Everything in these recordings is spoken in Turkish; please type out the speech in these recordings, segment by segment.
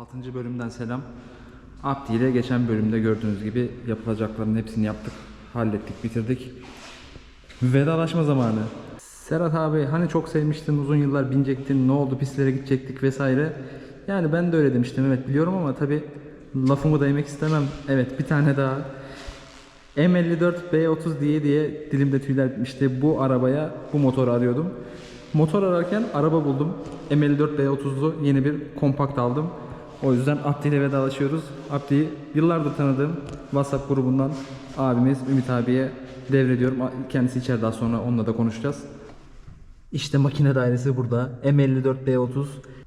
6. bölümden selam. Abdi ile geçen bölümde gördüğünüz gibi yapılacakların hepsini yaptık. Hallettik, bitirdik. Vedalaşma zamanı. Serhat abi hani çok sevmiştin, uzun yıllar binecektin, ne oldu pistlere gidecektik vesaire. Yani ben de öyle demiştim evet biliyorum ama tabi lafımı da yemek istemem. Evet bir tane daha. M54 B30 diye diye dilimde tüyler bitmişti. Bu arabaya bu motoru arıyordum. Motor ararken araba buldum. M54 B30'lu yeni bir kompakt aldım. O yüzden Abdi ile vedalaşıyoruz. Abdi'yi yıllardır tanıdığım WhatsApp grubundan abimiz Ümit abiye devrediyorum. Kendisi içeride daha sonra onunla da konuşacağız. İşte makine dairesi burada. M54 B30.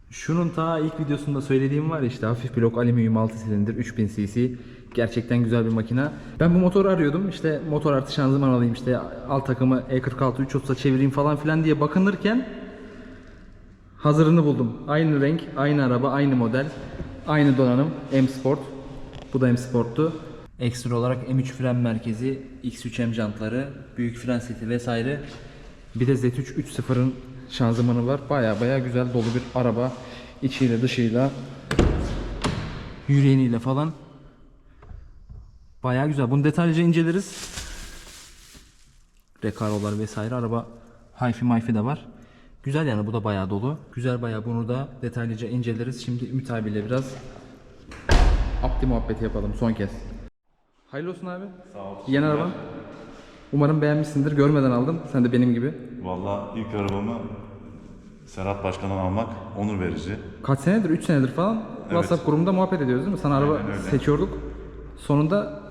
Şunun ta ilk videosunda söylediğim var işte hafif blok alüminyum 6 silindir 3000 cc. Gerçekten güzel bir makine. Ben bu motoru arıyordum. İşte motor artı şanzıman alayım işte alt takımı E E46 330'a çevireyim falan filan diye bakınırken hazırını buldum. Aynı renk, aynı araba, aynı model, aynı donanım. M Sport. Bu da M Sport'tu. Ekstra olarak M3 fren merkezi, X3M jantları, büyük fren seti vesaire. Bir de Z3 3.0'ın şanzımanı var. Baya baya güzel dolu bir araba. İçiyle dışıyla yüreğiniyle falan. Baya güzel. Bunu detaylıca inceleriz. Recaro'lar vesaire. Araba hi-fi mayfi de var. Güzel yani bu da bayağı dolu. Güzel bayağı bunu da detaylıca inceleriz. Şimdi Ümit abiyle biraz Abdi muhabbeti yapalım son kez. Hayırlı olsun abi. Sağ ol. Yeni araban. Umarım beğenmişsindir. Görmeden aldım. Sen de benim gibi. Valla ilk arabamı Serhat Başkan'dan almak onur verici. Kaç senedir? 3 senedir falan WhatsApp grubunda muhabbet ediyoruz değil mi? Sana araba seçiyorduk. Sonunda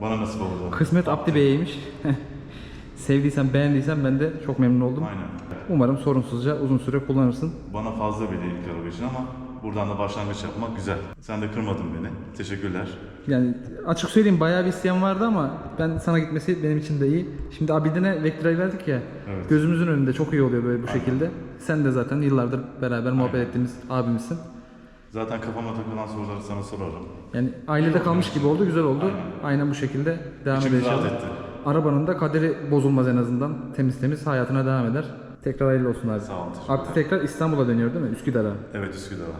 Bana nasip oldu. kısmet Abdi Bey'eymiş. Sevdiysen, beğendiysen ben de çok memnun oldum. Aynen. Umarım sorunsuzca uzun süre kullanırsın. Bana fazla bile ilk araba için ama buradan da başlangıç yapmak güzel. Sen de kırmadın beni. Teşekkürler. Yani açık söyleyeyim bayağı bir isteyen vardı ama ben sana gitmesi benim için de iyi. Şimdi Abidin'e Vectra'yı verdik ya. Evet. Gözümüzün önünde çok iyi oluyor böyle bu şekilde. Sen de zaten yıllardır beraber muhabbet ettiğimiz abimizsin. Zaten kafama takılan soruları sana sorarım. Yani ailede kalmış gibi oldu, güzel oldu. Aynen bu şekilde devam edeceğiz. Arabanın da kaderi bozulmaz en azından. Temiz temiz hayatına devam eder. Tekrar hayırlı olsun abi. Sağ ol, teşekkürler. Abdi tekrar İstanbul'a dönüyor değil mi? Üsküdar'a. Evet Üsküdar'a.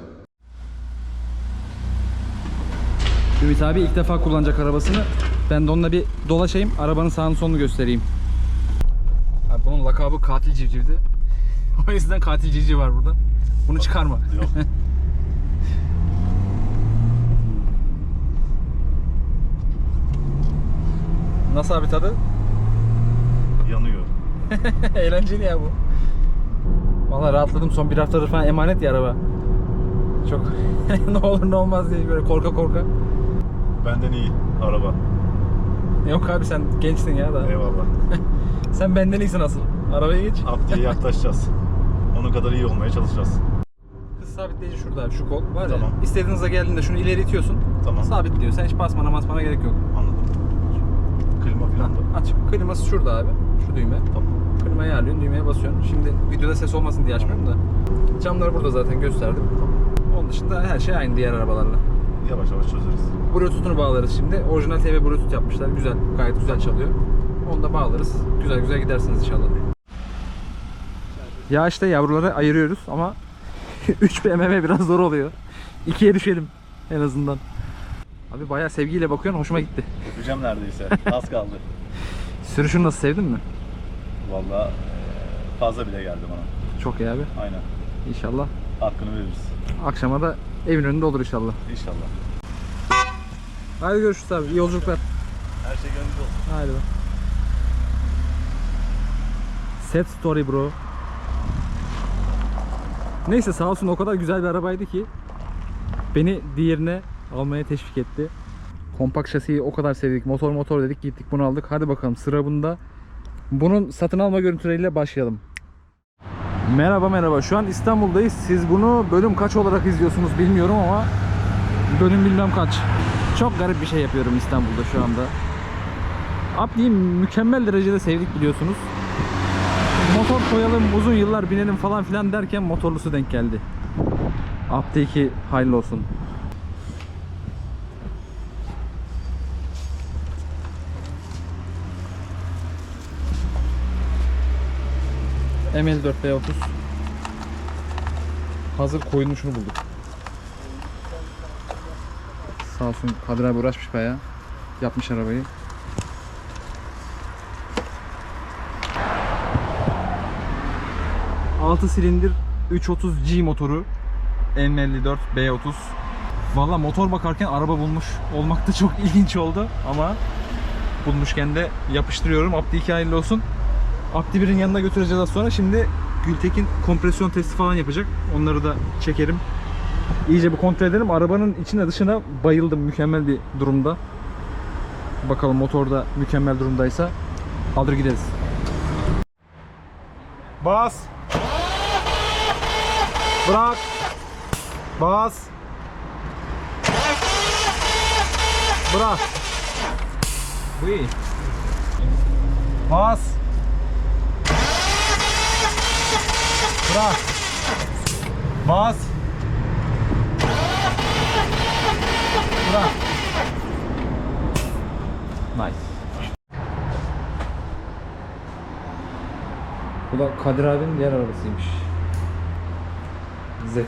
Ümit abi ilk defa kullanacak arabasını. Ben de onunla bir dolaşayım. Arabanın sağını solunu göstereyim. Abi bunun lakabı katil civcivdi. o yüzden katil civciv var burada. Bunu çıkarma. Yok. Nasıl abi tadı? Yanıyor. Eğlenceli ya bu. Vallahi rahatladım. Son bir haftadır falan emanet ya araba. Çok ne olur ne olmaz diye böyle korka korka. Benden iyi araba. Yok abi sen gençsin ya da. Eyvallah. Sen benden iyisin asıl. Arabaya geç. Abdi'ye yaklaşacağız. Onun kadar iyi olmaya çalışacağız. Hız sabitleyici şurada abi şu kol var Tamam. ya. İstediğinizde geldiğinde şunu ileri itiyorsun. Tamam. Sabitliyor. Sen hiç basmana basmana gerek yok. Anladım. Klima falan da. Açık. Kliması şurada abi. Şu düğme. Tamam. Klimayı ayarlıyorsun, düğmeye basıyorsun. Şimdi videoda ses olmasın diye açmıyorum da. Camlar burada zaten gösterdim. Onun dışında her şey aynı diğer arabalarla. Yavaş yavaş çözeriz. Bluetooth'unu bağlarız şimdi. Orijinal TV Bluetooth yapmışlar. Güzel, gayet güzel çalıyor. Onu da bağlarız. Güzel güzel gidersiniz inşallah. Ya işte yavruları ayırıyoruz ama 3 BMW biraz zor oluyor. 2'ye düşelim en azından. Abi bayağı sevgiyle bakıyorsun hoşuma gitti. Öpeceğim neredeyse. Az kaldı. Sürüşünü nasıl sevdin mi? Valla e, fazla bile geldi bana. Çok iyi abi. Aynen. İnşallah. Hakkını veririz. Akşama da evin önünde olur inşallah. İnşallah. Hadi görüşürüz abi. İyi yolculuklar. Her şey gönlünüzde olsun. Haydi bak. Set story bro. Neyse sağ olsun o kadar güzel bir arabaydı ki beni diğerine almaya teşvik etti. Kompakt şasiyi o kadar sevdik. Motor motor dedik gittik bunu aldık. Hadi bakalım sıra bunda. Bunun satın alma görüntüleriyle başlayalım. Merhaba merhaba. Şu an İstanbul'dayız. Siz bunu bölüm kaç olarak izliyorsunuz bilmiyorum ama bölüm bilmem kaç. Çok garip bir şey yapıyorum İstanbul'da şu anda. Abdi'yi mükemmel derecede sevdik biliyorsunuz. Motor koyalım, uzun yıllar binelim falan filan derken motorlusu denk geldi. Abdi 2 hayırlı olsun. ML4 B30 Hazır koyulmuşunu bulduk. Sağ olsun Kadir abi uğraşmış bayağı. Yapmış arabayı. Altı silindir 330G motoru M54 B30 Valla motor bakarken araba bulmuş olmak da çok ilginç oldu ama bulmuşken de yapıştırıyorum. Abdi hayırlı olsun. Abdi birin yanına götüreceğiz az sonra. Şimdi Gültekin kompresyon testi falan yapacak. Onları da çekerim. İyice bir kontrol edelim. Arabanın içine dışına bayıldım. Mükemmel bir durumda. Bakalım motor da mükemmel durumdaysa alır gideriz. Bas. Bırak. Bas. Bırak. Bu. Bas. Bırak. Bas. Bırak. Nice. Bu da Kadir abinin diğer arabasıymış. Z3.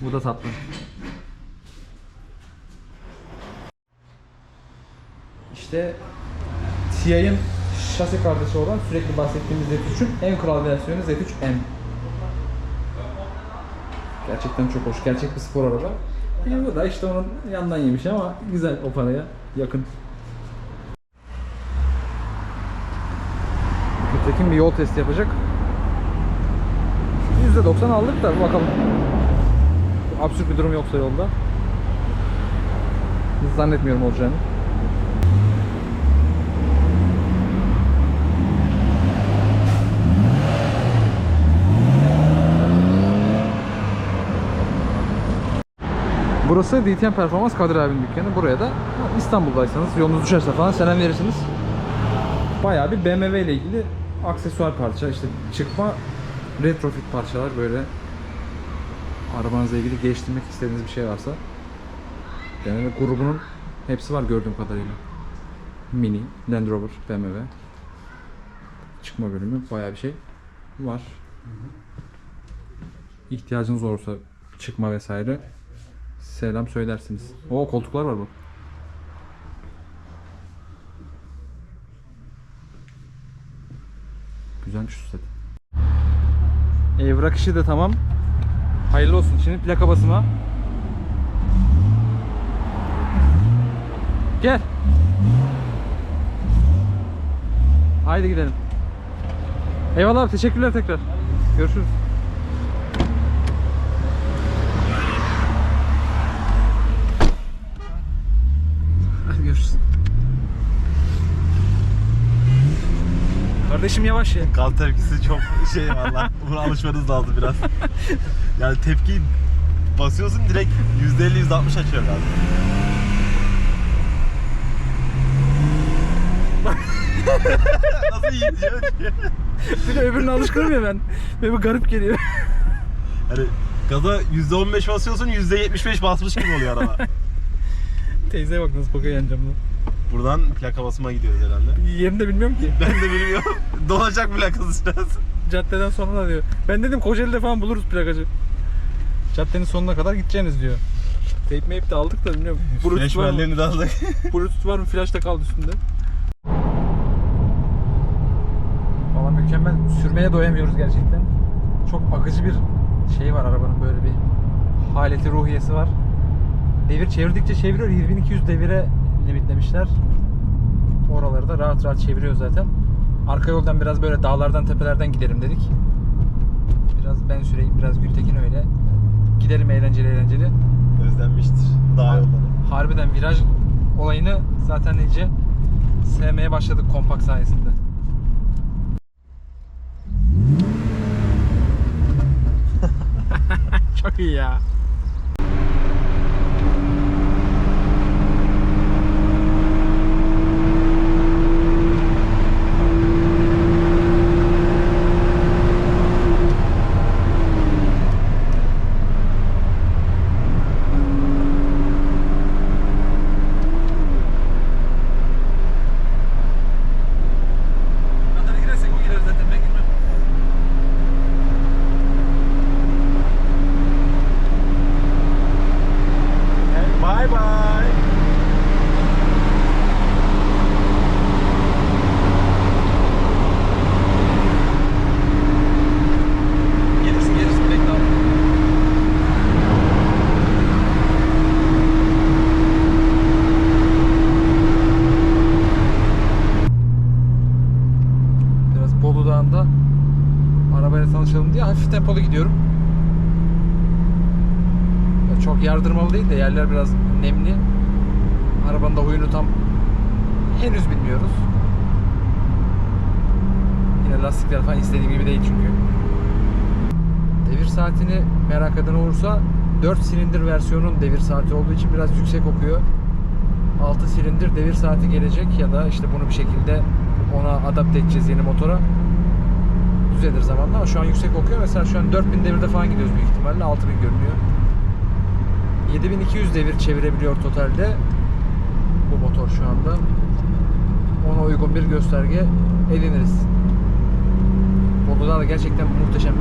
Bu da tatlı. İşte TI'nin şase kardeşi olan sürekli bahsettiğimiz Z3'ün en kral versiyonu Z3M. Gerçekten çok hoş. Gerçek bir spor araba. E bu da işte onun yandan yemiş ama güzel o paraya yakın. Gültekin bir yol testi yapacak. %90 aldık da bakalım. Absürt bir durum yoksa yolda. Zannetmiyorum olacağını. Burası DTM Performans Kadir abinin dükkanı. Buraya da İstanbul'daysanız yolunuz düşerse falan selam verirsiniz. Bayağı bir BMW ile ilgili aksesuar parça, işte çıkma retrofit parçalar böyle arabanızla ilgili geliştirmek istediğiniz bir şey varsa BMW grubunun hepsi var gördüğüm kadarıyla. Mini, Land Rover, BMW çıkma bölümü bayağı bir şey var. İhtiyacınız olursa çıkma vesaire selam söylersiniz. O koltuklar var bu. Güzelmiş şu set. Evrak işi de tamam. Hayırlı olsun. Şimdi plaka basıma. Gel. Haydi gidelim. Eyvallah abi teşekkürler tekrar. Görüşürüz. Hadi görüşürüz. Kardeşim yavaş ya. Gaz tepkisi çok şey valla. Buna alışmanız lazım biraz. Yani tepkiyi basıyorsun direkt %50 %60 açıyor gaz. Nasıl diyor diye. Bir de öbürüne alışkınım ya ben. Böyle bir garip geliyor. Hani gaza %15 basıyorsun %75 basmış gibi oluyor araba. Teyzeye bak nasıl bakıyor yan camdan. Buradan plaka basıma gidiyoruz herhalde. Yerini de bilmiyorum ki. Ben de bilmiyorum. Dolacak plakası biraz. Caddeden sonra da diyor. Ben dedim Kocaeli'de falan buluruz plakacı. Caddenin sonuna kadar gideceğiniz diyor. Tape map de aldık da bilmiyorum. Flash var mı? de aldık. Bluetooth var mı? Flash da kaldı üstünde. Valla mükemmel. Sürmeye doyamıyoruz gerçekten. Çok akıcı bir şey var arabanın böyle bir haleti ruhiyesi var. Devir çevirdikçe çeviriyor. 2200 devire limitlemişler. Oraları da rahat rahat çeviriyor zaten. Arka yoldan biraz böyle dağlardan tepelerden gidelim dedik. Biraz ben süreyim, biraz Gültekin öyle. Gidelim eğlenceli eğlenceli. Özlenmiştir dağ yolları. Harbiden viraj olayını zaten iyice sevmeye başladık kompakt sayesinde. Çok iyi ya. Kadar girersek o girer zaten ben girmem. Tempolu gidiyorum. Çok yardırmalı değil de yerler biraz nemli. Arabanın da huyunu tam henüz bilmiyoruz. Yine lastikler falan istediğim gibi değil çünkü. Devir saatini merak eden olursa 4 silindir versiyonun devir saati olduğu için biraz yüksek okuyor. 6 silindir devir saati gelecek ya da işte bunu bir şekilde ona adapte edeceğiz yeni motora. Düzelir zamanla ama şu an yüksek okuyor. Mesela şu an 4000 devirde falan gidiyoruz büyük ihtimalle. 6000 görünüyor. 7200 devir çevirebiliyor totalde bu motor şu anda. Ona uygun bir gösterge ediniriz. Bolu'da da gerçekten muhteşem.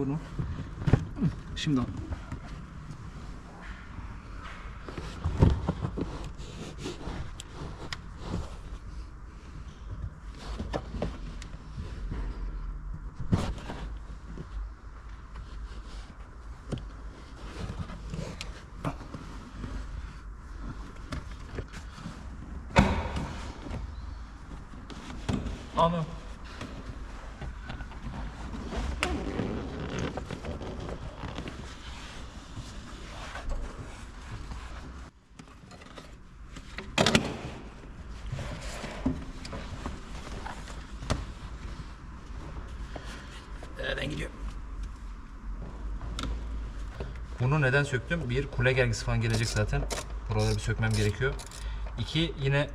Dur, korna. Şimdi al. Anam. Bunu neden söktüm? Bir, kule gergisi falan gelecek zaten. Buraları bir sökmem gerekiyor. İki, yine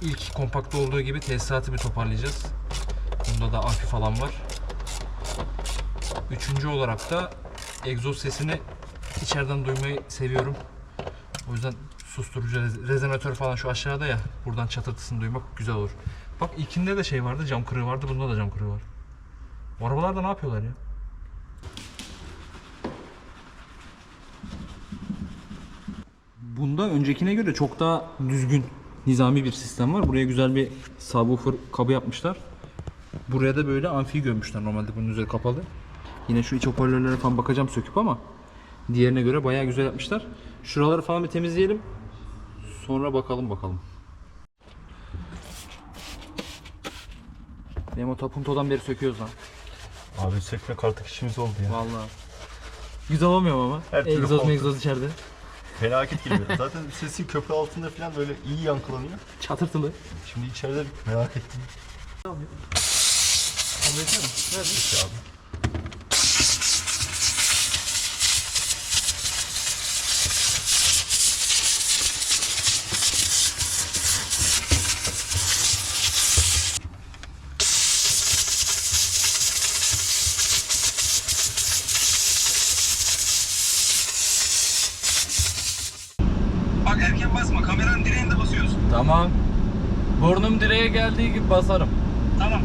ilk kompakta olduğu gibi tesisatı bir toparlayacağız. Bunda da amfi falan var. Üçüncü olarak da egzoz sesini içeriden duymayı seviyorum. O yüzden susturucu rez- rezonatör falan şu aşağıda ya. Buradan çatırtısını duymak güzel olur. Bak ilkinde de şey vardı, cam kırığı vardı. Bunda da cam kırığı var. Bu arabalarda ne yapıyorlar ya? Bunda öncekine göre çok daha düzgün nizami bir sistem var. Buraya güzel bir subwoofer kabı yapmışlar. Buraya da böyle amfi gömmüşler normalde bunun üzeri kapalı. Yine şu iç hoparlörlere falan bakacağım söküp ama diğerine göre bayağı güzel yapmışlar. Şuraları falan bir temizleyelim. Sonra bakalım bakalım. Benim o tapuntodan beri söküyoruz lan. Abi sökmek artık işimiz oldu ya. Vallahi. Güzel olmuyor mu ama. Her türlü egzoz egzoz içeride. Felaket geliyor. Zaten sesi köprü altında falan böyle iyi yankılanıyor. Çatırtılı. Şimdi içeride merak ettim. Kablo yetiyor mu? Nerede? Peki abi. Tamam. Burnum direğe geldiği gibi basarım. Tamam.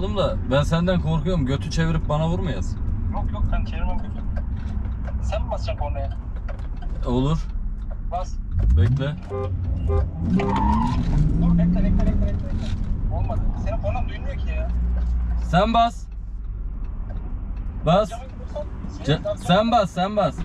Vuralım da ben senden korkuyorum. Götü çevirip bana vurmayasın. Yok yok ben çevirmem götür. Sen mi basacaksın kornaya? Olur. Bas. Bekle. Dur bekle bekle bekle bekle. bekle. Olmadı. Senin kornan duymuyor ki ya. Sen bas. Bas. Ce- sen bas, sen bas.